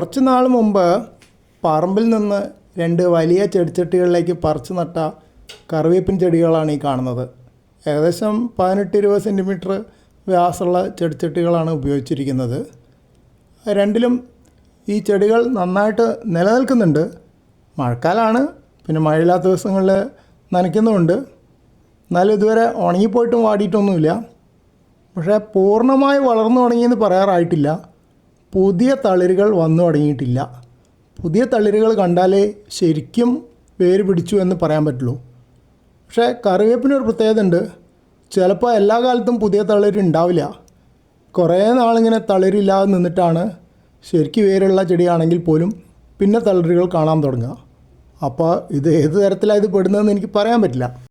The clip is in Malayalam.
കുറച്ച് നാൾ മുമ്പ് പറമ്പിൽ നിന്ന് രണ്ട് വലിയ ചെടിച്ചട്ടികളിലേക്ക് പറിച്ചു നട്ട കറിവേപ്പിൻ ചെടികളാണ് ഈ കാണുന്നത്. ഏകദേശം പതിനെട്ട് ഇരുപത് സെന്റിമീറ്റർ വ്യാസമുള്ള ചെടിച്ചട്ടികളാണ് ഉപയോഗിച്ചിരിക്കുന്നത്. രണ്ടിലും ഈ ചെടികൾ നന്നായിട്ട് നിലനിൽക്കുന്നുണ്ട്. മഴക്കാലമാണ് പിന്നെ മഴയില്ലാത്ത ദിവസങ്ങളിൽ നനയ്ക്കുന്നുമുണ്ട്. എന്നാലും ഇതുവരെ ഉണങ്ങിപ്പോയിട്ടും വാടിയിട്ടൊന്നുമില്ല. പക്ഷേ പൂർണമായി വളർന്നു തുടങ്ങിയെന്ന് പറയാറായിട്ടില്ല. പുതിയ തളിരുകൾ വന്നു തുടങ്ങിയിട്ടില്ല. പുതിയ തളിരുകൾ കണ്ടാലേ ശരിക്കും വേര് പിടിച്ചു എന്ന് പറയാൻ പറ്റുള്ളൂ. പക്ഷേ കറിവേപ്പിനൊരു പ്രത്യേകത ഉണ്ട്. ചിലപ്പോൾ എല്ലാ കാലത്തും പുതിയ തളിര് ഉണ്ടാവില്ല. കുറേ നാളിങ്ങനെ തളിരില്ലാതെ നിന്നിട്ടാണ് ശരിക്കും വേരുള്ള ചെടിയാണെങ്കിൽ പോലും പിന്നെ തളിരുകൾ കാണാൻ തുടങ്ങുക. അപ്പോൾ ഇത് ഏത് തരത്തിലാണ് ഇത് പെടുന്നതെന്ന് എനിക്ക് പറയാൻ പറ്റില്ല.